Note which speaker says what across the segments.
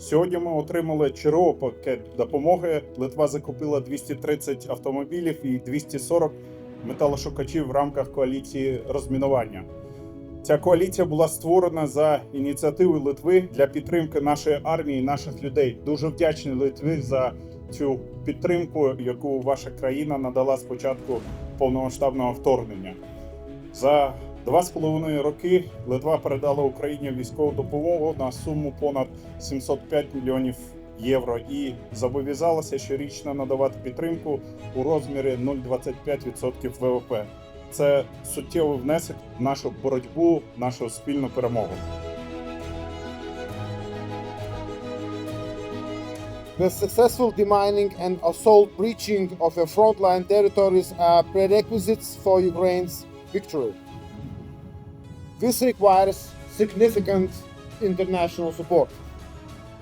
Speaker 1: Сьогодні ми отримали черговий пакет допомоги. Литва закупила 230 автомобілів і 240 металошукачів в рамках коаліції розмінування. Ця коаліція була створена за ініціативою Литви для підтримки нашої армії, наших людей. Дуже вдячні Литві за цю підтримку, яку ваша країна надала з початку повномасштабного вторгнення. За два з половиною роки Литва передала Україні військову допомогу на суму понад 705 мільйонів євро і зобов'язалася щорічно надавати підтримку у розмірі 0,25% ВВП. Це суттєвий внесок в нашу боротьбу, нашу спільну перемогу.
Speaker 2: The successful demining and assault breaching of the frontline territories are prerequisites for Ukraine's victory. This requires significant international support.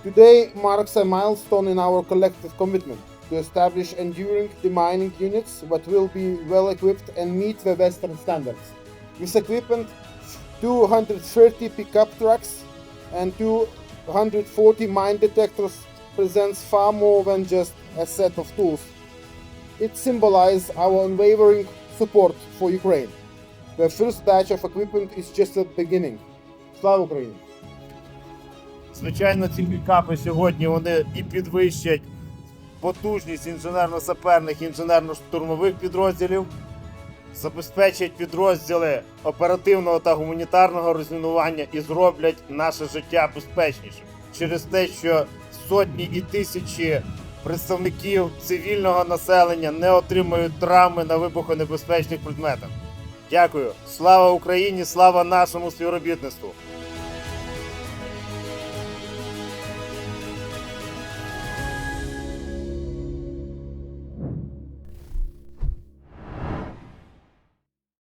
Speaker 2: Today marks a milestone in our collective commitment to establish enduring demining units that will be well equipped and meet the Western standards. This equipment 230 pickup trucks and 240 mine detectors presents far more than just a set of tools. It symbolizes our unwavering support for Ukraine. The first batch of equipment is just a beginning. Слава Україні!
Speaker 3: Звичайно, ці пікапи сьогодні вони і підвищать потужність інженерно-саперних інженерно-штурмових підрозділів, забезпечать підрозділи оперативного та гуманітарного розмінування і зроблять наше життя безпечнішим через те, що сотні і тисячі представників цивільного населення не отримують травми на вибухонебезпечних предметах. Дякую. Слава Україні! Слава нашому співробітництву!